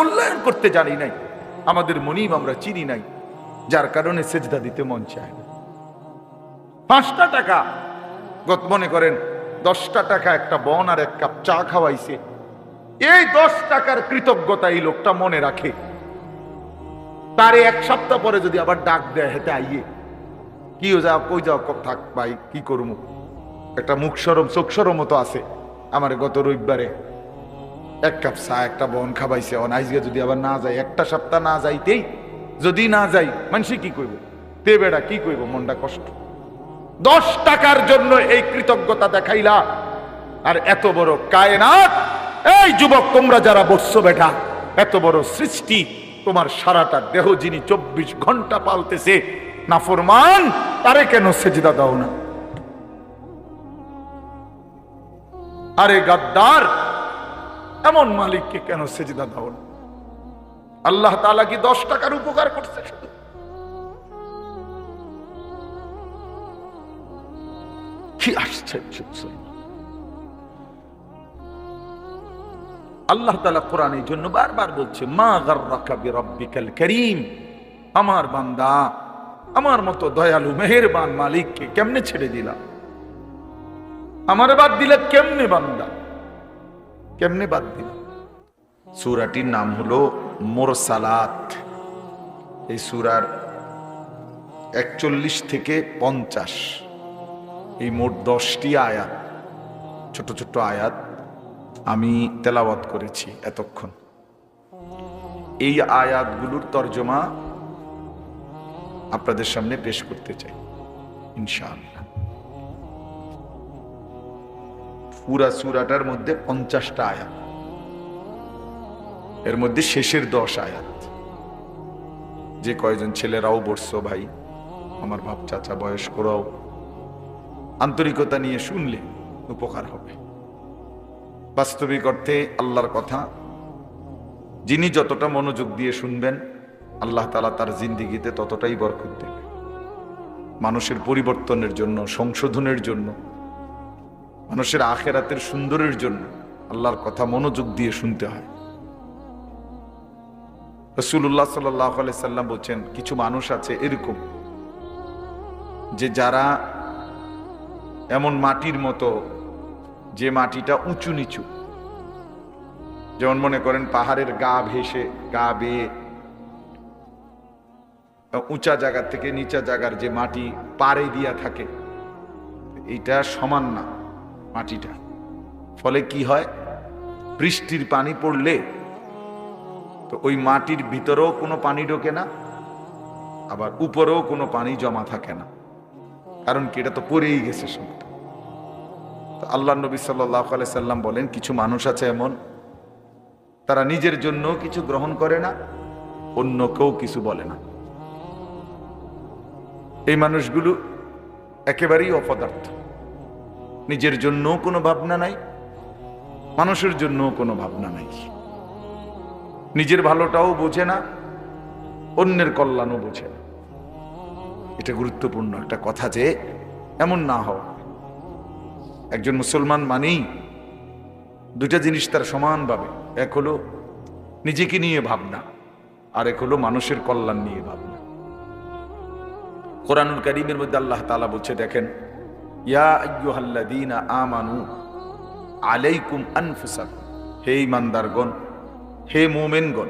মূল্যায়ন করতে জানি নাই। আমাদের মনিব আমরা চিনি নাই, যার কারণে সেজদা দিতে মন চায় না। পাঁচটা টাকা, গত মনে করেন, দশটা টাকা একটা বন আর এক কাপ চা খাওয়াইছে। এই দশ টাকার কৃতজ্ঞতা এই লোকটা মনে রাখে। তারে এক সপ্তাহ পরে যদি আবার ডাক দেয় হেতে আইয়ে, কি যাও, কই যাও থাক ভাই, কি করব একটা মুখ সরম, চোখ সরম মতো আছে। আমার গত রবিবারে এক কাপ চা, একটা বন খাবাইছে। অন আইজকে যদি আবার না যায়, একটা সপ্তাহ না যাইতেই যদি না যাই মানুষে কি কইব? তে বেড়া কি কইব? মনটা কষ্ট। দশ টাকার জন্য এই কৃতজ্ঞতা দেখাইলা। আর এত বড় কায়নাত, এই যুবক, তোমরা যারা বসছো বেটা, এত বড় সৃষ্টি, তোমার সারাটা দেহ যিনি চব্বিশ ঘণ্টা পালতেছে নাফরমান তারে কেন সেজদা দাও না? আরে গাদ্দার এমন মালিককে কেন সেজদা দাও না? আল্লাহ তালা কি দশ টাকার উপকার করছে? কি আশ্চর্য আল্লাহ তালা কোরআন এই জন্য বারবার বলছে, মা গার্রাকা বিরাব্বিকাল করিম। আমার বান্দা, আমার মতো দয়ালু, মেহেরবান মালিককে কেমনে ছেড়ে দিলাম? আমার বাদ দিলে কেমনে বান্দা? কেমনে বাদ দিল? সুরাটির নাম হলো মোরসালাত। এই সুরার একচল্লিশ থেকে পঞ্চাশ। এই মোট দশটি আয়াত, ছোট ছোট আয়াত আমি তেলাওয়াত করেছি এতক্ষণ। এই আয়াতগুলোর তর্জমা আপনাদের সামনে পেশ করতে চাই, ইনশাআল্লাহ। পুরা সুরাটার মধ্যে পঞ্চাশটা আয়াত। এর মধ্যে শেষের দশ আয়াত। যে কয়জন ছেলেরাও বসছো ভাই, আমার বাপ চাচা বয়স্করাও, আন্তরিকতা নিয়ে শুনলে উপকার হবে। বাস্তবিক অর্থে আল্লাহর কথা, যিনি যতটা মনোযোগ দিয়ে শুনবেন, আল্লাহ তালা তার জিন্দিগিতে ততটাই বরকত দেবে। মানুষের পরিবর্তনের জন্য, সংশোধনের জন্য মানুষের আখেরাতের সুন্দরের জন্য আল্লাহর কথা মনোযোগ দিয়ে শুনতে হয়। রসুল্লাহ সাল্লাহ সাল্লাম বলছেন, কিছু মানুষ আছে এরকম যে যারা এমন মাটির মতো, যে মাটিটা উঁচু নিচু। যেমন মনে করেন পাহাড়ের গা ভেসে, গা বেয়ে, উঁচা জায়গার থেকে নিচা জায়গার যে মাটি পাড়ে দিয়া থাকে এইটা সমান না। মাটিটা। ফলে কি হয়? বৃষ্টির পানি পড়লে তো ওই মাটির ভিতরেও কোনো পানি ঢোকে না, আবার উপরেও কোনো পানি জমা থাকে না। কারণ কি? এটা তো পড়েই গেছে সব। তো আল্লাহ নবী সাল্লাহ সাল্লাম বলেন, কিছু মানুষ আছে এমন, তারা নিজের জন্য কিছু গ্রহণ করে না অন্য কেউ কিছু বলে না। এই মানুষগুলো একেবারেই অপদার্থ। নিজের জন্য কোনো ভাবনা নাই, মানুষের জন্য কোনো ভাবনা নাই। নিজের ভালোটাও বোঝে না, অন্যের কল্যাণও বোঝে না। এটা গুরুত্বপূর্ণ একটা কথা যে, এমন না হওয়া। একজন মুসলমান মানেই দুটা জিনিস তার সমানভাবে, এক হলো নিজেকে নিয়ে ভাবনা, আর এক হলো মানুষের কল্যাণ নিয়ে ভাবনা। কোরআনুল করিমের মধ্যে আল্লাহ তালা বলছে, দেখেন ইয়া আমানু আলাইকুম আনফুসাকুম। হে ইমানদারগণ, হে মোমেনগণ,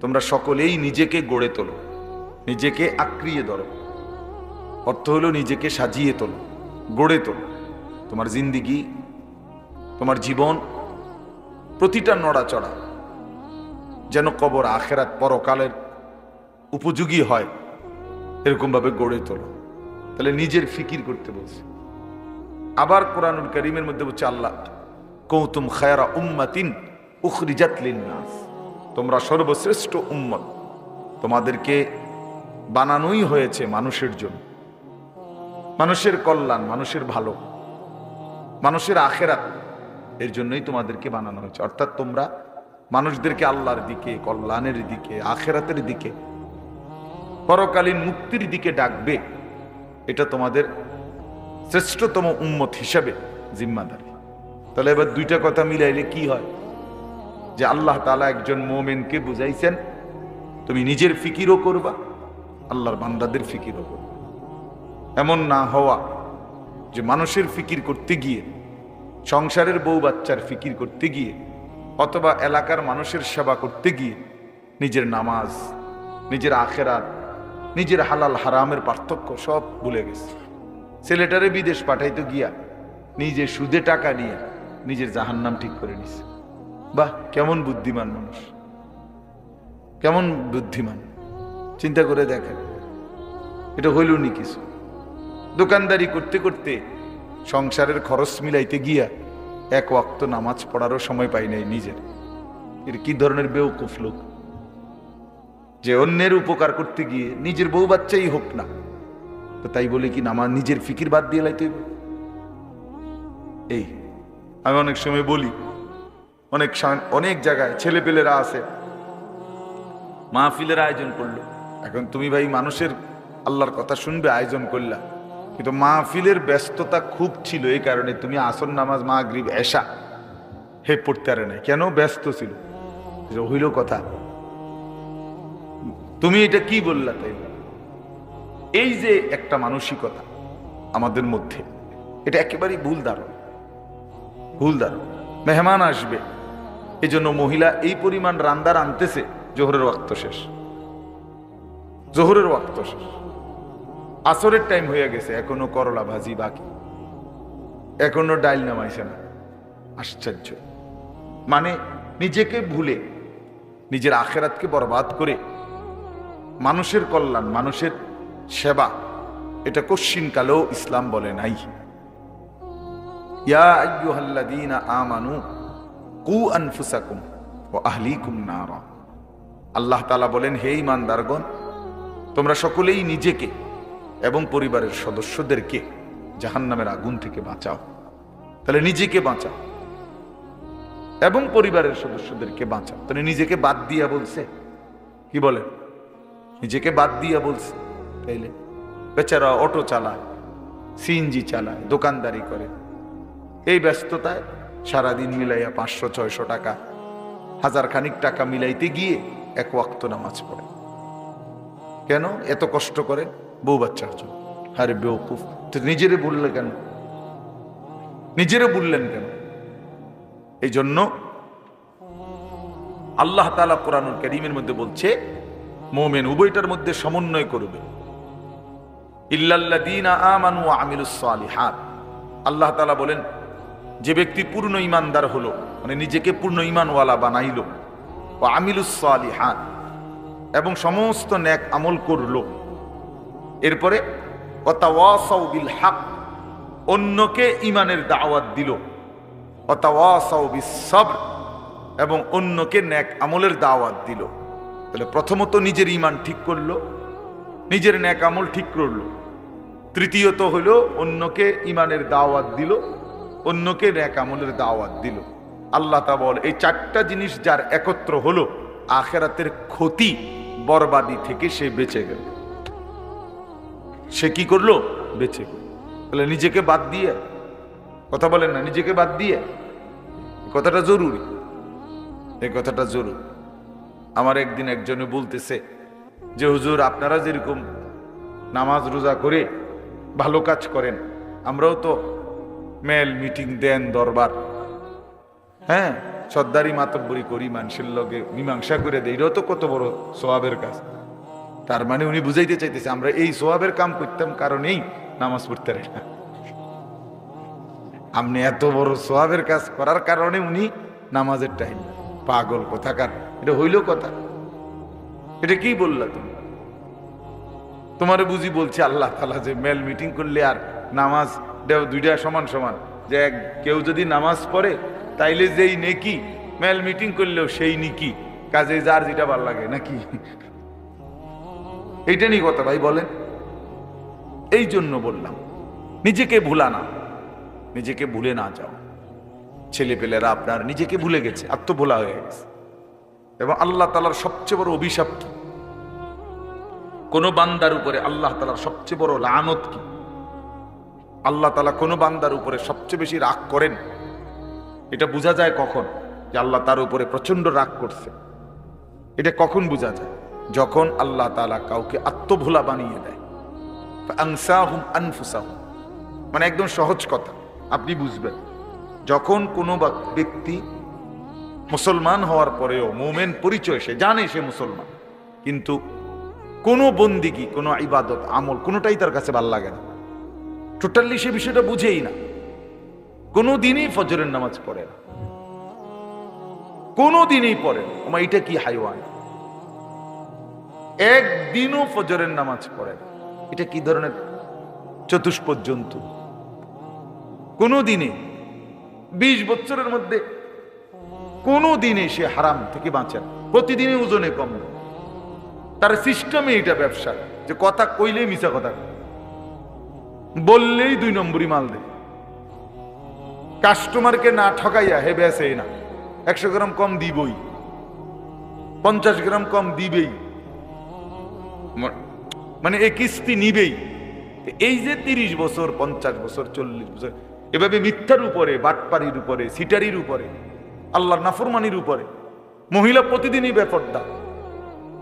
তোমরা সকলেই নিজেকে গড়ে তোলো, নিজেকে আক্রিয়ে ধরো। অর্থ হলো নিজেকে সাজিয়ে তোলো, গড়ে তোলো। তোমার জিন্দিগি, তোমার জীবন, প্রতিটা নড়াচড়া যেন কবর আখেরাত পরকালের উপযোগী হয়, এরকমভাবে গড়ে তোলো। তাহলে নিজের ফিকির করতে বলছে। আবার কোরআনুল করিমের মধ্যে বলছে আল্লাহ কৌতুম খায়রা উম্মাতিন উখরিজাত লিন্নাস। তোমরা সর্বশ্রেষ্ঠ উম্মত। তোমাদেরকে বানানোই হয়েছে মানুষের জন্য। মানুষের কল্যাণ, মানুষের ভালো, মানুষের আখেরাত, এর জন্যই তোমাদেরকে বানানো হয়েছে। অর্থাৎ তোমরা মানুষদেরকে আল্লাহর দিকে, কল্যাণের দিকে, আখেরাতের দিকে, পরকালীন মুক্তির দিকে ডাকবে। এটা তোমাদের শ্রেষ্ঠতম উম্মত হিসাবে জিম্মাদারি। তাহলে এবার দুইটা কথা মিলাইলে কি হয়? যে আল্লাহ তালা একজন মোমেনকে বুঝাইছেন, তুমি নিজের ফিকিরও করবা, আল্লাহর বান্দাদের ফিকিরও করবা। এমন না হওয়া যে মানুষের ফিকির করতে গিয়ে, সংসারের বউ বাচ্চার ফিকির করতে গিয়ে, অথবা এলাকার মানুষের সেবা করতে গিয়ে নিজের নামাজ, নিজের আখেরাত, নিজের হালাল হারামের পার্থক্য সব ভুলে গেছে। ছেলেটারে বিদেশ পাঠাইতে গিয়া নিজে সুদে টাকা নিয়ে নিজের জাহান্নাম ঠিক করে নিছে। বাহ, কেমন বুদ্ধিমান মানুষ। কেমন বুদ্ধিমান। চিন্তা করে দেখেন। এটা হইল নি কিছু। দোকানদারি করতে করতে সংসারের খরচ মিলাইতে গিয়া এক ওয়াক্ত নামাজ পড়ারও সময় পাই নাই নিজের। এর কি ধরনের বেউকুফ লোক। যে অন্যের উপকার করতে গিয়ে নিজের বউ বাচ্চাই হোক না। তো তাই বলে কি আমার নিজের ফিকির বাদ দিয়ে লাইতে? এই আমি অনেক সময় বলি অনেক অনেক জায়গায় ছেলে পেলেরা আছে। মাহফিলের আয়োজন করল। এখন তুমি ভাই মানুষের আল্লাহর কথা শুনবে আয়োজন করলা। কিন্তু মাহফিলের ব্যস্ততা খুব ছিল এই কারণে তুমি আসর নামাজ মাগরিব এসা হে পড়তে পারে নাই। কেন ব্যস্ত ছিল? হইল কথা। তুমি এটা কি বললা তাই এই যে একটা মানসিকতা আমাদের মধ্যে, এটা একেবারেই ভুল ধারণ। ভুল ধারণ। মেহমান আসবে এই জন্য মহিলা এই পরিমাণ রান্দার আনতেছে, জোহরের ওয়াক্ত শেষ। জোহরের ওয়াক্ত শেষ। আসরের টাইম হয়ে গেছে, এখনও করলা ভাজি বাকি। এখনও ডাইল নামাইছে না। আশ্চর্য। মানে নিজেকে ভুলে, নিজের আখেরাতকে বরবাদ করে মানুষের কল্যাণ, মানুষের সেবা। এটা কশ্চিন কালেও ইসলাম বলে নাই। আমানু কু আনফুসাকুম ওয়া আহলিকুম নারা। আল্লাহ তাআলা বলেন, হে ঈমানদারগণ, তোমরা সকলেই নিজেকে এবং পরিবারের সদস্যদেরকে জাহান্নামের আগুন থেকে বাঁচাও। তাহলে নিজেকে বাঁচাও এবং পরিবারের সদস্যদেরকে বাঁচাও। তাহলে নিজেকে বাদ দিয়া বলছে। কি বলে? নিজেকে বাদ দিয়া বলছে। তাইলে বেচারা অটো চালায় সিএনজি চালায়, দোকানদারি করে। এই ব্যস্ততায় সারাদিন মিলাইয়া পাঁচশো, ছয়শো টাকা, হাজার খানিক টাকা মিলাইতে গিয়ে এক ওয়াক্ত নামাজ পড়ে। কেন? এত কষ্ট করে বউ বাচ্চার জন্য। আরে বেউকুফ নিজেরে বললে কেন? নিজেরে বললেন কেন? এই জন্য আল্লাহ তালা কোরআনুল করিমের মধ্যে বলছে, মোমেন উভয়টার মধ্যে সমন্বয় করবে। আল্লাহ বলেন, যে ব্যক্তি পূর্ণ ইমানদার হলো মানে নিজেকে পূর্ণ ইমানওয়ালা বানাইল ও আমিলুস সালিহাত, এবং সমস্ত ন্যাক আমল করল, এরপরে হক অন্যকে ইমানের দাওয়াত দিল এবং অন্যকে ন্যাক আমলের দাওয়াত দিল। তাহলে প্রথমত নিজের ইমান ঠিক করল, নিজের ন্যাক আমল ঠিক করল তৃতীয়ত হলো, অন্যকে ইমানের দাওয়াত দিল, অন্যকে ন্যাক আমলের দাওয়াত দিল। আল্লাহ তা বল এই চারটা জিনিস যার একত্র হলো, আখেরাতের ক্ষতি বরবাদি থেকে সে বেঁচে গেল। সে কি করল? বেঁচে গেল। তাহলে নিজেকে বাদ দিয়ে। কথা বলেন না, নিজেকে বাদ দিয়ে। কথাটা জরুরি। এই কথাটা জরুরি। আমার একদিন একজনে বলতেছে যে, হুজুর, আপনারা যেরকম নামাজ রোজা করে ভালো কাজ করেন। আমরাও তো মেল মিটিং দেন দরবার। হ্যাঁ সর্দারি মাতব্বরি করি মানুষের লগে মীমাংসা করে দেয়। এটাও তো কত বড় সোয়াবের কাজ। তার মানে উনি বুঝাইতে চাইতেছে, আমরা এই সোয়াবের কাম করতাম কারণেই নামাজ পড়তে না। আপনি এত বড় সোয়াবের কাজ করার কারণে উনি নামাজের টাইম পাগল, কোথাকার? এটা হইল কথা। এটা কি বললা তুমি? তোমার বুঝি বলছে, আল্লাহ তালা যে মেল মিটিং করলে আর নামাজ দুইটা সমান সমান। যে কেউ যদি নামাজ পড়ে, তাইলে যেই নেকি মেল মিটিং করলেও সেই নিকি। কাজে যার যেটা ভালো লাগে, নাকি? এইটা নিয়ে কথা ভাই বলেন। এই জন্য বললাম, নিজেকে ভুলা না। নিজেকে ভুলে না যাও। ছেলেপেলেরা আপনার নিজেকে ভুলে গেছে, আত্মভোলা হয়ে গেছে। এবং আল্লাহ তালার সবচেয়ে বড় অভিশাপ কি? কোন বান্দার উপরে আল্লাহ তালার সবচেয়ে বড় লানত কি? আল্লাহ তালা কোন বান্দার উপরে সবচেয়ে বেশি রাগ করেন? এটা বোঝা যায় কখন? যে আল্লাহ তার উপরে প্রচণ্ড রাগ করছে। এটা কখন বোঝা যায়? যখন আল্লাহ তালা কাউকে আত্মভোলা বানিয়ে দেয়। মানে একদম সহজ কথা। আপনি বুঝবেন। যখন কোনো ব্যক্তি মুসলমান হওয়ার পরেও মোমেন পরিচয় সে জানে সে মুসলমান। কিন্তু কোনো বন্দিগি, কোনো ইবাদত, আমল, কোনোটাই তার কাছে ভালো লাগে না। টোটালি সে বিষয়টা বুঝেই না। কোনো দিনই ফজরের নামাজ পড়ে না। কোনো দিনই পড়ে না। এটা কি হাইওয়ান? একদিনও ফজরের নামাজ পড়ে না। এটা কি ধরনের চতুষ্পদ জন্তু? কোনো দিনে, বিশ বছরের মধ্যে কোনো দিনে সে হারাম থেকে বাঁচে না। প্রতিদিনই ওজনে কম তার সিস্টেমে এটা ব্যবসা, যে কথা কইলেই মিশা কথা। বললেই দুই নম্বরই মাল দেয় কাস্টমারকে না ঠকাইয়া হে বেসে না। একশো গ্রাম কম দিবই। পঞ্চাশ গ্রাম কম দিবেই। মানে এ কিস্তি নিবেই। এই যে তিরিশ বছর, পঞ্চাশ বছর, চল্লিশ বছর, এভাবে মিথ্যার উপরে বাটপাড়ির উপরে, সিটারির উপরে, আল্লাহর নাফরমানির উপরে, মহিলা প্রতিদিনই বেপর্দা।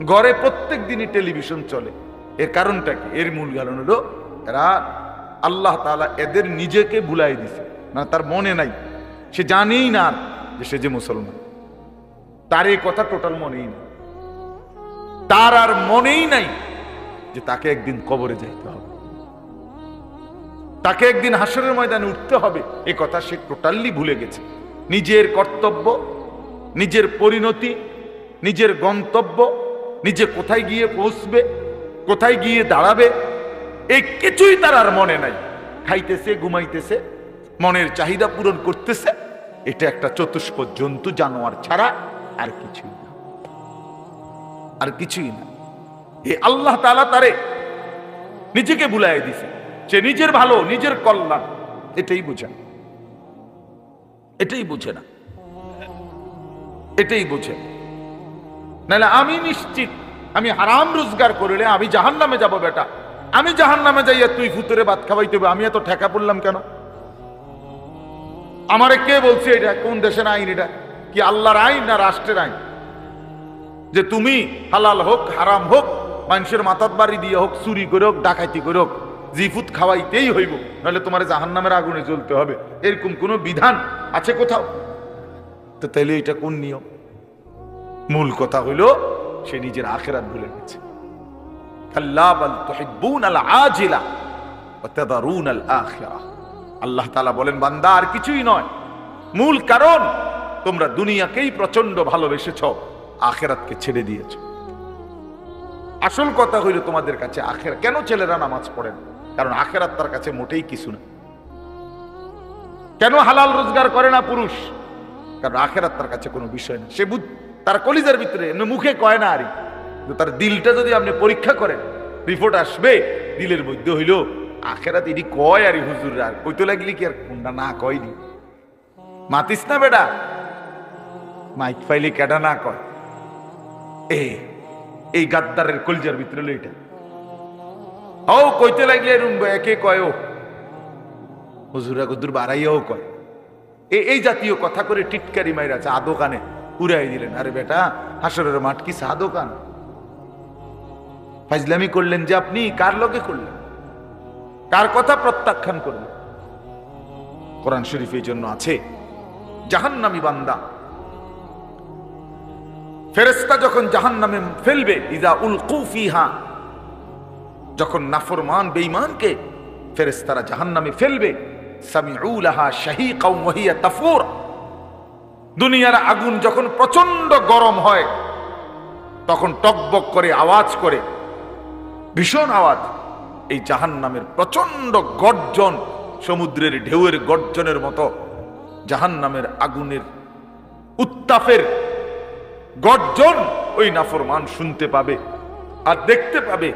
ঘরে প্রত্যেক দিনই টেলিভিশন চলে। এর কারণটা কি? এর মূল কারণ হলো, এরা আল্লাহ তাআলা এদের নিজেকে ভুলাই দিছে। মানে তার মনে নাই। সে জানেই না যে সে যে মুসলমান। তার এই কথা টোটাল মনেই নেই। তার আর মনেই নাই যে তাকে একদিন কবরে যাইতে হবে। তাকে একদিন হাসরের ময়দানে উঠতে হবে। এ কথা সে টোটালি ভুলে গেছে। নিজের কর্তব্য, নিজের পরিণতি, নিজের গন্তব্য নিজে কোথায় গিয়ে পৌঁছবে কোথায় গিয়ে দাঁড়াবে এই কিছুই তার আর মনে নাই। খাইতেছে, ঘুমাইতেছে, মনের চাহিদা পূরণ করতেছে, এটা একটা চতুষ্প জন্তু জানোয়ার ছাড়া আর কিছুই না। আর কিছুই না। এ আল্লাহ তাআলা তারে নিজেকে বুলাই দিছে। সে নিজের ভালো, নিজের কল্যাণ, এটাই বুঝে না। এটাই বুঝে না। এটাই বুঝে না। নাহলে আমি নিশ্চিত, আমি হারাম রোজগার করলে আমি জাহান নামে যাব বেটা। আমি জাহান নামে যাইয়া তুই ফুতুরে ভাত খাওয়াইতে হবে, আমি এত ঠেকা পড়লাম কেন? আমারে কে বলছে এটা? কোন দেশের আইন এটা? কি আল্লাহর আইন না রাষ্ট্রের আইন? যে তুমি হালাল হোক, হারাম হোক, মানুষের মাথার বাড়ি দিয়ে হোক, চুরি করে হোক, ডাকাতি করে হোক জিফুত খাওয়াইতেই হইব, নাহলে তোমার জাহান নামের আগুনে জ্বলতে হবে। এরকম কোনো বিধান আছে কোথাও? তো তাইলে এটা কোন নিয়ম? মূল কথা হইল, সে নিজের আখেরাত ভুলে গেছে। আল্লাহ বলেন, বান্দা, আর কিছুই নয়। মূল কারণ, তোমরা দুনিয়াকেই প্রচণ্ড ভালোবেসেছ, আখেরাতকে ছেড়ে দিয়েছ। আসল কথা হইল, তোমাদের কাছে আখের কেন ছেলেরা নামাজ পড়েন কারণ আখেরাত তার কাছে মোটেই কিছু না। কেন হালাল রোজগার করে না পুরুষ? কারণ আখেরাত তার কাছে কোনো বিষয় না। সে বুঝ তার কলিজার ভিতরে, এমনি মুখে কয় না আরই তার দিলটা যদি আপনি পরীক্ষা করেন রিপোর্ট আসবে, দিলের মধ্যে হইল, আখেরাত এটি কয় আরই হুজুর, আর কইতে লাগলি কি আর কোনটা না কয়নি? মাতিস না বেটা। মাইক ফাইলি কেডা না কয়। এ, এই গাদ্দারের কলিজার ভিতরে হলো এটা ও কইতে লাগলে এরম একে কয় ও। হুজুরা গুদুর বাড়াইয়াও কয়। এই জাতীয় কথা করে টিটকারি মাইরা আছে চা দোকানে উড়াই দিলেন। আরে বেটা, হাসরের মাঠ কি চা দোকান? ফাজলামি করলেন যে আপনি, কার লগে করলেন? কার কথা প্রত্যাখ্যান করলেন? কোরআন শরীফ এই জন্য আছে, জাহান্নামী বান্দা। ফেরেস্তা যখন জাহান্নামে ফেলবে, ইদা উল কুফিহা যখন নাফরমান, বেঈমানকে ফেরেস্তারা জাহান্নামে ফেলবে, সামিউলাহা শাহীকাও ওয়াহিয়া তাফুর। দুনিয়ার আগুন যখন প্রচণ্ড গরম হয়, তখন টকবক করে আওয়াজ করে, ভীষণ আওয়াজ। এই জাহান্নামের প্রচণ্ড গর্জন সমুদ্রের ঢেউয়ের গর্জনের মতো জাহান্নামের আগুনের উত্তাপের গর্জন ওই নাফরমান শুনতে পাবে আর দেখতে পাবে।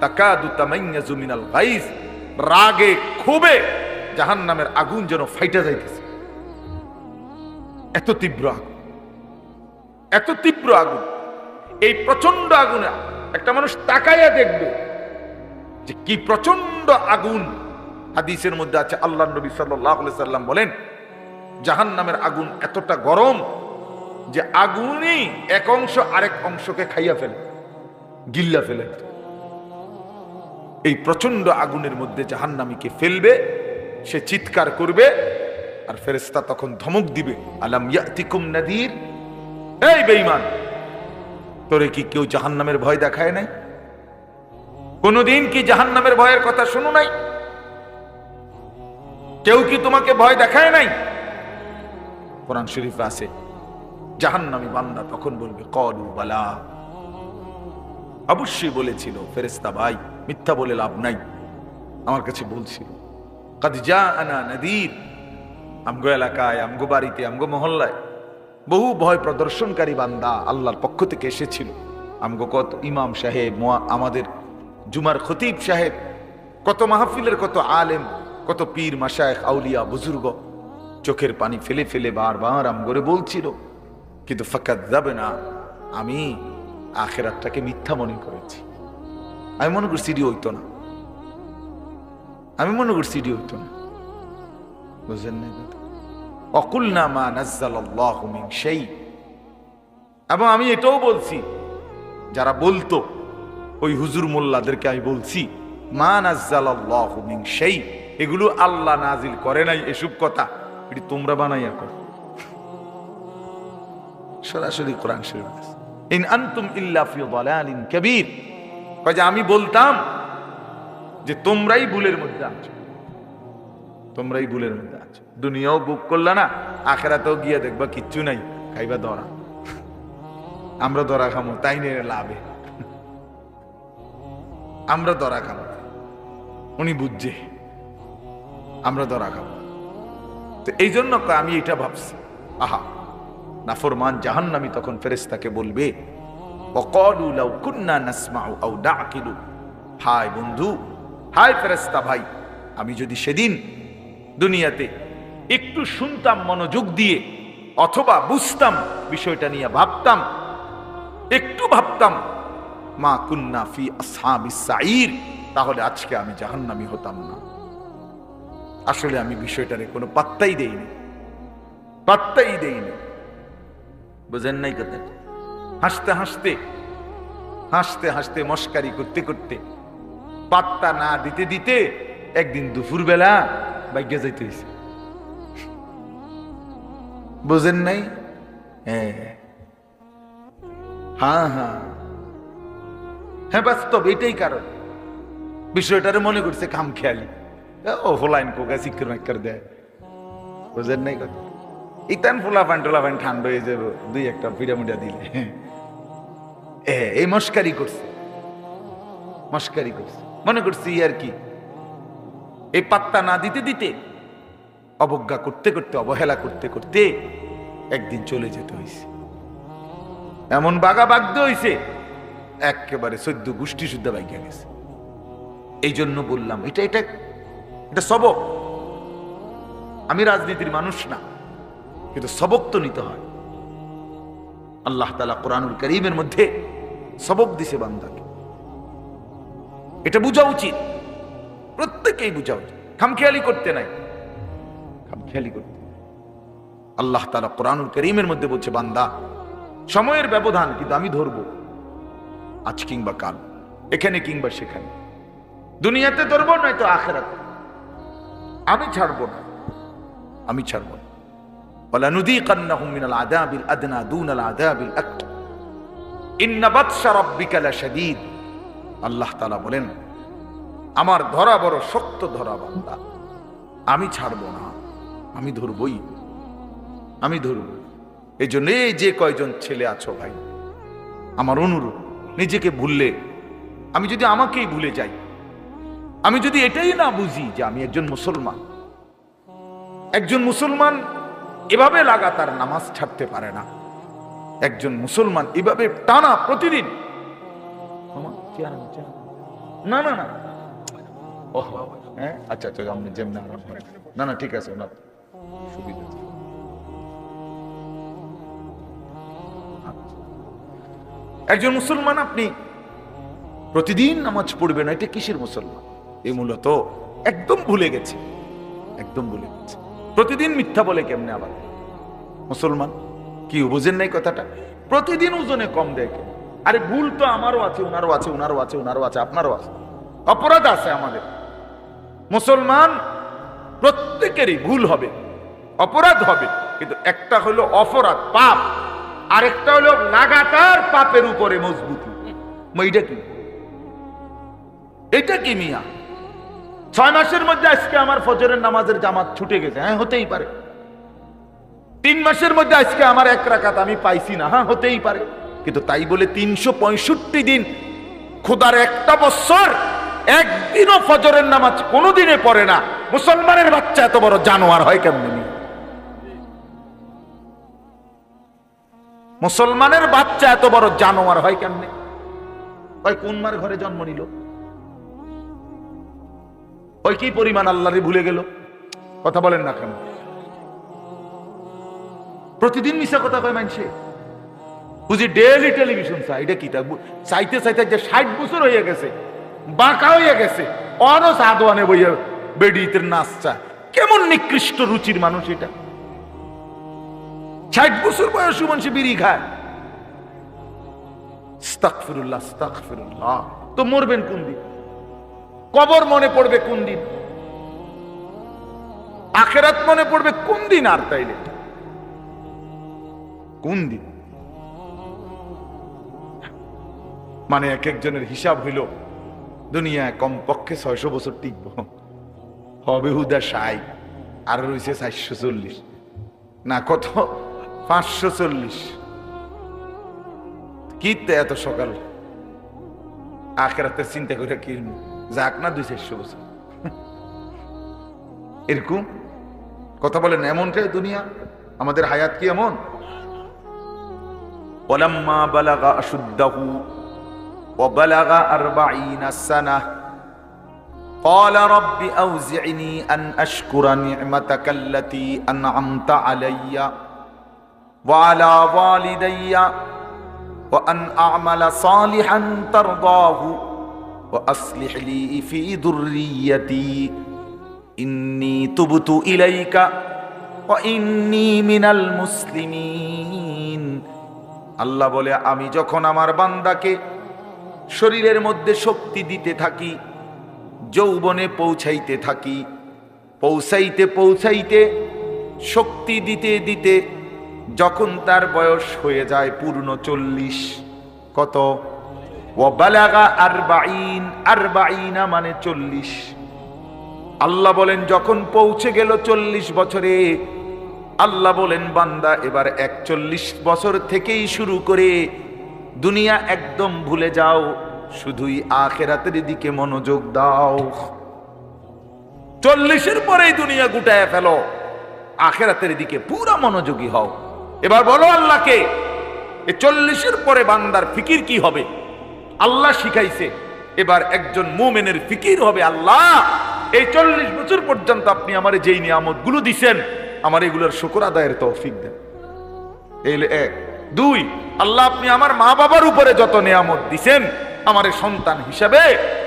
তাকাদু তামাইয়াজু মিনাল গাইজ, রাগে ক্ষোভে জাহান্নামের আগুন যেন ফাইটা যাইতেছে। এত তীব্র আগুন। এত তীব্র আগুন। এই প্রচণ্ড আগুনে একটা মানুষ তাকাইয়া দেখবে যে কি প্রচণ্ড আগুন। হাদিসের মধ্যে আছে আল্লাহ নবী আলাইহি সাল্লাম বলেন, জাহান্নামের আগুন এতটা গরম যে আগুনই এক অংশ আরেক অংশকে খাইয়া ফেলে, গিল্লা ফেলে। এই প্রচণ্ড আগুনের মধ্যে জাহান্নামীকে ফেলবে, সে চিৎকার করবে আর ফেরেস্তা তখন ধমক দিবে, আলাম ইয়াতিকুম নাদির? এই বেঈমান, তোরে কি কেউ জাহান্নামের ভয় দেখায় নাই? কোনদিন কি জাহান্নামের ভয়ের কথা শুনো নাই? কেউ কি তোমাকে ভয় দেখায় নাই? কোরআন শরীফ আছে, জাহান্নামী বান্দা তখন বলবে, কলু বালা। অবশ্যই বলেছিল ফেরেস্তা ভাই, মিথ্যা বলে লাভ নাই। আমার কাছে বলছিল, কাদ যা আনা নদীর? আমগো এলাকায়, আমগো বাড়িতে, আমগো মহল্লায় বহু ভয় প্রদর্শনকারী বান্দা আল্লাহর পক্ষ থেকে এসেছিল। আমগো কত ইমাম সাহেব আমাদের জুমার খতিব সাহেব, কত মাহফিলের কত আলেম, কত পীর মাসায়েখ আউলিয়া, বুজুর্গ, চোখের পানি ফেলে ফেলে বারবার আমগরে বলছিল, কিন্তু ফাকাত যাবে না, আমি আখেরাতটাকে মিথ্যা মনে করেছি। আমি মনে করি সিডি হইতো না। আমি মনে করি সিডি হইতো না। না এবং আমি এটাও বলছি, যারা বলতো, ওই হুজুর মোল্লাদেরকে আমি বলছি, মা নাজ্জালাল্লাহু মিন শাই, এগুলো আল্লাহ নাজিল করে নাই এসব কথা। এটি তোমরা বানাইয়া করো। সরাসরি ইন আনতুম আমি বলতাম যে তোমরাই ভুলের মধ্যে আছো। তোমরাই ভুলের মধ্যে দুনিয়াও বুক করলা না, আখেরাতেও গিয়ে দেখবা কিচ্ছু নাই, খাইবা ধরা। আমরা ধরা খামো, তাই নিয়ে লাভে। আমরা ধরা খাব উনি বুঝছে, আমরা ধরা খাব তো এই জন্য আমি এটা ভাবছি। আহা, নাফরমান জাহান্নামী তখন ফেরেশতাকে বলবে হায় বন্ধু, হায় ফেরেশতা ভাই, আমি যদি সেদিন দুনিয়াতে একটু শুনতাম মনোযোগ দিয়ে, অথবা বুঝতাম বিষয়টা নিয়ে ভাবতাম। একটু ভাবতাম, মা কুন্না ফি আসহাবিস সাঈর, তাহলে আজকে আমি জাহান্নামী হতাম না। আসলে আমি বিষয়টারে কোনো পাত্তাই দেইনি পাত্তাই দেইনি। বুঝেন নাই কথা? হাসতে হাসতে হাসতে হাসতে, মস্কারি করতে করতে, পাত্তা না দিতে দিতে একদিন দুপুর বেলা বাইকে যাইতে হয়েছে বুঝেন নাই? হ্যাঁ। হ্যাঁ হ্যাঁ। হ্যাঁ বাস্তব, এটাই কারণ। বিষয়টারে মনে করছে কাম খেয়ালি ও হোলাইন কোকা চিকের মাইকার দেয়। বুঝেন নাই কথা? ইতান ফুলা ফান টোলা ফান ঠান্ডা হয়ে যাব, দুই একটা পিরামিডা দিলে। এই মস্কারি করছে। মস্কারি করছে। মনে করছি আর কি? এই পাত্তা না দিতে দিতে অবজ্ঞা করতে করতে, অবহেলা করতে করতে একদিন চলে যেতে হয়েছে এমন বাগা বাগ্য হয়েছে একেবারে সদ্য গোষ্ঠী শুদ্ধ বাইকে গেছে। এই জন্য বললাম, এটা এটা এটা সবক। আমি রাজনীতির মানুষ না, কিন্তু সবক তো নিতে হয়। আল্লাহ তালা কোরআনুল করিমের মধ্যে সবক দিছে বান্দাকে। এটা বোঝা উচিত, প্রত্যেকেই বোঝা উচিত। খামখেয়ালি করতে নাই। খামখেয়ালি করতে আল্লাহ তালা কোরআনুল করিমের মধ্যে বলছে বান্দা সময়ের ব্যবধান কিন্তু আমি ধরবো আজ কিংবা কাল এখানে কিংবা সেখানে দুনিয়াতে ধরবো নয়তো আখেরাতে আমি ছাড়বো না আমি ছাড়বো না ولنذيقنهم من العذاب الأدنى دون العذاب الأكبر إن بطش ربك لشديد আল্লাহ তাআলা বলেন আমার ধরা বড় শক্ত ধরা বান্দা আমি ছাড়বো না আমি ধরবই। আমি ধরব এই জন্য এই যে কয়জন ছেলে আছো ভাই, আমার অনুরোধ, নিজেকে ভুললে, আমি যদি আমাকেই ভুলে যাই, আমি যদি এটাই না বুঝি যে আমি একজন মুসলমান একজন মুসলমান এভাবে লাগাতার নামাজ ছাড়তে পারে না, একজন মুসলমান এভাবে টানা প্রতিদিন। না না। না ওহ হ্যাঁ আচ্ছা আচ্ছা আপনি যেমন না না ঠিক আছে একজন মুসলমান আপনি প্রতিদিন নামাজ পড়বে না এটা কিসের মুসলমান? এ মূলত একদম ভুলে গেছে, একদম ভুলে গেছে। প্রতিদিন মিথ্যা বলে কেমনে আবার? মুসলমান, কি বুঝেন নাই কথাটা? প্রতিদিন ওজনে কম দেয় কেন? আরে ভুল তো আমারও আছে, ওনারও আছে ওনারও আছে ওনারও আছে, আপনারও আছে। অপরাধ আছে আমাদের। মুসলমান প্রত্যেকেরই ভুল হবে। অপরাধ হবে। কিন্তু একটা হলো অপরাধ পাপ। আরেকটা হলো লাগাতার পাপের উপরে মজবুতি। মা, এইটা কি? এটা কি মিয়া? ছয় মাসের মধ্যে আজকে আমার ফজরের নামাজের জামাত ছুটে গেছে। হ্যাঁ হতেই পারে। তিন মাসের মধ্যে আজকে আমার এক রাকাত আমি পাইছি না। হ্যাঁ হতেই পারে। কিন্তু তাই বলে তিনশো পঁয়ষট্টি দিন খোদার একটা বছর একদিনও ফজরের নামাজ কোনোদিনে পড়ে না। মুসলমানের বাচ্চা এত বড় জানোয়ার হয় কেমনি মুসলমানের বাচ্চা এত বড় জানোয়ার হয় কেমনে? ওই ঘরে জন্ম নিল? ওই কি পরিমাণ আল্লাহরে ভুলে গেল? কথা বলেন না কেন? প্রতিদিন মিশা কথা কয় মানছে বুঝি ডেলি টেলিভিশন চাই এটা কি চাইতে চাইতে যে ষাট বছর হয়ে গেছে, বাঁকা হয়ে গেছে, অনস সাদওয়ানে বইয়া বেডিতে নাচটা। কেমন নিকৃষ্ট রুচির মানুষ এটা? ষাট বছর বয়সী মানুষ বিড়ি খায়। তো মরবেন কোন দিন? কবর মনে পড়বে কোন দিন? আখেরাত মনে পড়বে কোন দিন আর তাইলে? কোন দিন? মানে এক একজনের হিসাব হইল দুনিয়ায় কমপক্ষে ছয়শো বছর টিকব। হবে হুদা সাই আর রয়েছে চারশো চল্লিশ। না কত? পাঁচশো চল্লিশ কি তে এত সকাল আখেরাতে চিন্তা করে কি হইলো? যাক না দুই চারশো বছর এরকম কথা বলেন এমনটাই দুনিয়া আমাদের হায়াত কি এমন ولما بلغ أشده وبلغ أربعين سنة قال رب أوزعني أن أشكر نعمتك التي أنعمت علي وعلى والدي وأن أعمل صالحا ترضاه وأصلح لي في ذريتي إني تبت إليك وإني من المسلمين আল্লাহ বলে আমি যখন আমার বান্দাকে শরীরের মধ্যে শক্তি দিতে থাকি যৌবনে পৌঁছাইতে থাকি পৌঁছাইতে পৌঁছাইতে শক্তি দিতে দিতে যখন তার বয়স হয়ে যায় পূর্ণ চল্লিশ, কত? ও বালাগা আর বাইন আর বাইনা মানে চল্লিশ। আল্লাহ বলেন, যখন পৌঁছে গেল চল্লিশ বছরে, আল্লাহ বলেন, বান্দা, এবার একচল্লিশ বছর থেকেই শুরু করে দুনিয়া একদম ভুলে যাও, শুধুই আখেরাতের দিকে মনোযোগ দাও। চল্লিশের পরেই দুনিয়া গুটায় ফেলো, আখেরাতের দিকে পুরা মনোযোগী হও। এবার বলো আল্লাহকে, এ চল্লিশের পরে বান্দার ফিকির কি হবে? আল্লাহ শিখাইছে, এবার একজন মোমেনের ফিকির হবে আল্লাহ। এই চল্লিশ বছর পর্যন্ত আপনি আমার যেই নিয়ামতগুলো দিছেন, আমার এগুলোর শুকর আদায়ের তৌফিক দেন। এক। দুই, আল্লাহ আপনি আমার মা বাবার উপরে যত নিয়ামত দিছেন, আমার সন্তান হিসাবে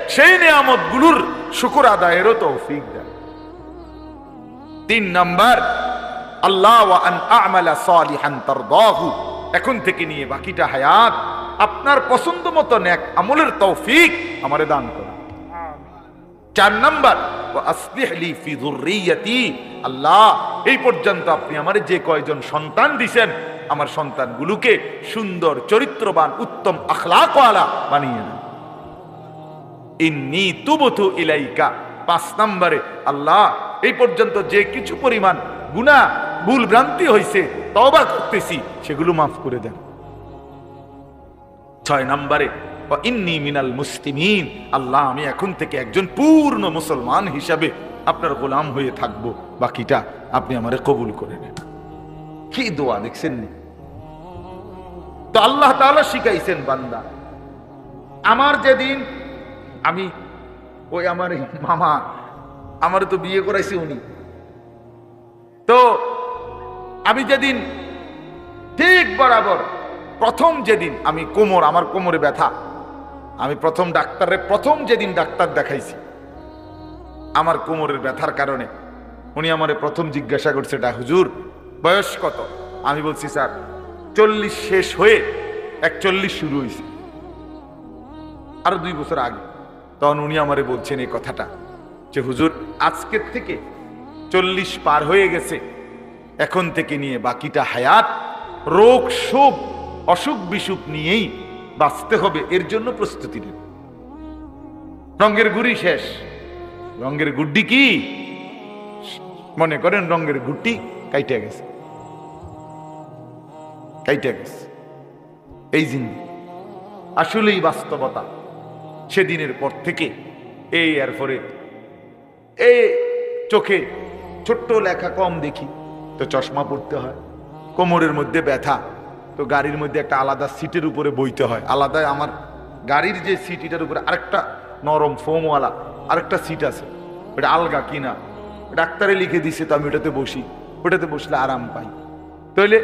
সেই নিয়ামতগুলোর শুকর আদায়েরও তৌফিক দেন। তিন নাম্বার আল্লাহ আমালা সালিহান তারদাহু। এখন থেকে নিয়ে বাকিটা হায়াত, আপনার পছন্দ মতো নেক আমলের তৌফিক আমারে দান করুন। চার নাম্বার আল্লাহ, এই পর্যন্ত আপনি আমার যে কয়জন সন্তান দিছেন, আমার সন্তানগুলোকে সুন্দর, চরিত্রবান, উত্তম আখলাকওয়ালা বানিয়ে দেন। ইন্নি তুবতু ইলাইকা। পাঁচ নম্বরে, আল্লাহ, এই পর্যন্ত যে কিছু পরিমাণ গুনাহ ভুল ভ্রান্তি হয়েছে তওবা করতেছি, সেগুলো মাফ করে দেন। ছয় নম্বরে ইন্নি মিনাল মুসলিমিন, আল্লাহ, আমি এখন থেকে একজন পূর্ণ মুসলমান হিসাবে আপনার গোলাম হয়ে থাকব, বাকিটা আপনি আমারে কবুল করে নেন। কি দোয়া দেখছেন? তো আল্লাহ তাআলা শিখাইছেন বান্দা, আমার যেদিন আমি, ওই আমার মামা, আমার তো বিয়ে করাইছে উনি। তো আমি যেদিন ঠিক বরাবর, প্রথম যেদিন, আমি কোমর, আমার কোমরে ব্যথা। আমি প্রথম ডাক্তারের প্রথম যেদিন ডাক্তার দেখাইছি, আমার কোমরের ব্যথার কারণে। উনি আমারে প্রথম জিজ্ঞাসা করছে এটা হুজুর, বয়স কত? আমি বলছি, স্যার, চল্লিশ শেষ হয়ে একচল্লিশ শুরু হয়েছে আরও দুই বছর আগে। তখন উনি আমারে বলছেন এই কথাটা, যে, হুজুর, আজকের থেকে চল্লিশ পার হয়ে গেছে। এখন থেকে নিয়ে বাকিটা হায়াত, রোগ, শোক, অসুখ, বিসুখ নিয়েই বাঁচতে হবে, এর জন্য প্রস্তুতি নেন রঙের গুড়ি শেষ। রঙের গুড্ডি কি? মনে করেন রঙের গুটি কাইটে গেছে। কাইটে গেছে। এই জিনিস আসলেই বাস্তবতা। সেদিনের পর থেকে এই এরপরে এই চোখে ছোট্ট লেখা কম দেখি। তো চশমা পড়তে হয়। কোমরের মধ্যে ব্যথা, তো গাড়ির মধ্যে একটা আলাদা সিটের উপরে বইতে হয়। আলাদা আমার গাড়ির যে সিট এটার উপরে আরেকটা নরম ফোমওয়ালা, আরেকটা সিট আছে। ওটা আলগা কিনা। ডাক্তারে লিখে দিছে তো আমি ওটাতে বসি। ওটাতে বসলে আরাম পাই। তাইলে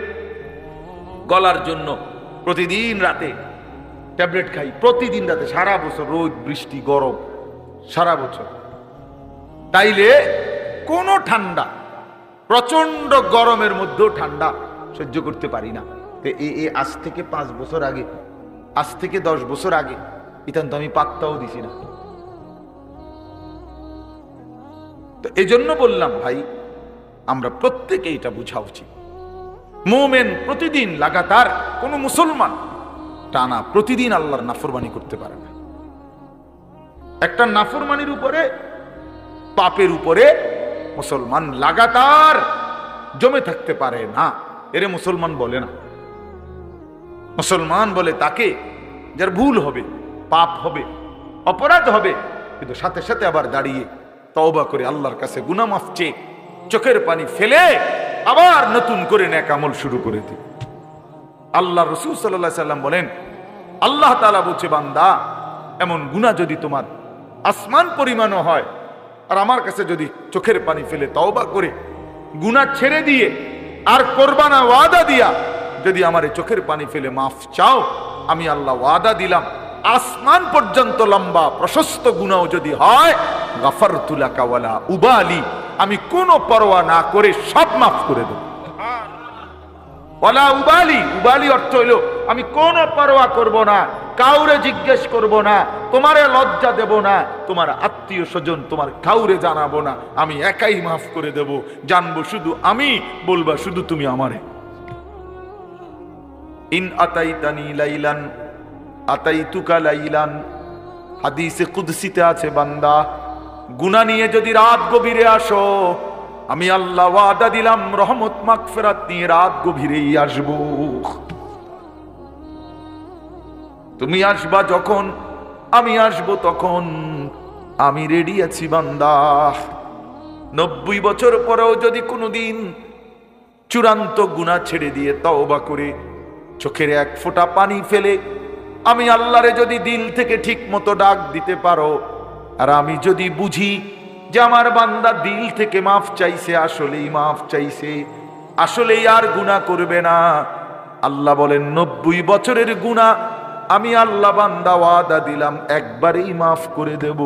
গলার জন্য প্রতিদিন রাতে ট্যাবলেট খাই। প্রতিদিন রাতে সারা বছর রোদ, বৃষ্টি, গরম, সারা বছর। তাইলে কোনো ঠান্ডা প্রচণ্ড গরমের মধ্যেও ঠান্ডা সহ্য করতে পারি না। এ আজ থেকে পাঁচ বছর আগে, আজ থেকে দশ বছর আগে ইতান তো আমি পাত্তাও দিছি না। তো এই জন্য বললাম, ভাই, আমরা প্রত্যেকে এটা বোঝা উচিত। মোমেন প্রতিদিন লাগাতার কোন মুসলমান টানা প্রতিদিন আল্লাহর নাফরমানি করতে পারে না। একটা নাফরমানির উপরে, পাপের উপরে মুসলমান লাগাতার জমে থাকতে পারে না। এরে মুসলমান বলে না। মুসলমান বলে তাকে যার ভুল হবে, পাপ হবে, অপরাধ হবে, কিন্তু সাথে সাথে আবার দাঁড়িয়ে তওবা করে আল্লাহর কাছে গুনা মাফ চেয়ে চোখের পানি ফেলে আবার নতুন করে ন্যাক আমল শুরু করে দিই আল্লাহ রসুল সাল্লাহ সাল্লাম বলেন, আল্লাহ তালা বলছে, বান্দা, এমন গুণা যদি তোমার আসমান পরিমাণও হয় আর আমার কাছে যদি চোখের পানি ফেলে তওবা করে গুণা ছেড়ে দিয়ে আর কোরবানা ওয়াদা দিয়া যদি আমার এই চোখের পানি ফেলে মাফ চাও আমি আল্লাহ ওয়াদা দিলাম। আসমান পর্যন্ত লম্বা প্রশস্ত গুণাও যদি হয় গাফার তুলাকাওয়ালা উবালি আমি কোনো পরোয়া না করে সব মাফ করে দেব। ওলা উবালি উবালি অর্থ হইল আমি কোন পরোয়া করব না, কাউরে জিজ্ঞেস করব না, তোমারে লজ্জা দেব না, তোমার আত্মীয় স্বজন তোমার কাউরে জানাব না, আমি একাই মাফ করে দেব, জানব শুধু আমি, বলবা শুধু তুমি আমারে। ইন আতাইতানি লাইলান, আতাইতুকা লাইলান, হাদিসে কুদসিতে আছে বান্দা গুনা নিয়ে যদি রাত গভীরে আসো, আমি আল্লাহ ওয়াদা দিলাম, রহমত, মাগফিরাত নিয়ে রাত গভীরেই আসব। তুমি আসবা যখন, আমি আসব তখন। আমি রেডি আছি, বান্দা। নব্বই বছর পরেও যদি কোনোদিন চূড়ান্ত গুণা ছেড়ে দিয়ে তওবা করে চোখের এক ফোঁটা পানি ফেলে আমি আল্লাহরে যদি দিল থেকে ঠিক মতো ডাক দিতে পারো, আর আমি যদি বুঝি যে আমার বান্দা দিল থেকে মাফ চাইছে, আসলেই মাফ চাইছে, আসলেই আর গুণা করবে না। আল্লাহ বলেন, নব্বই বছরের গুণা আমি আল্লাহ বান্দা ওয়াদা দিলাম একবারেই মাফ করে দেব।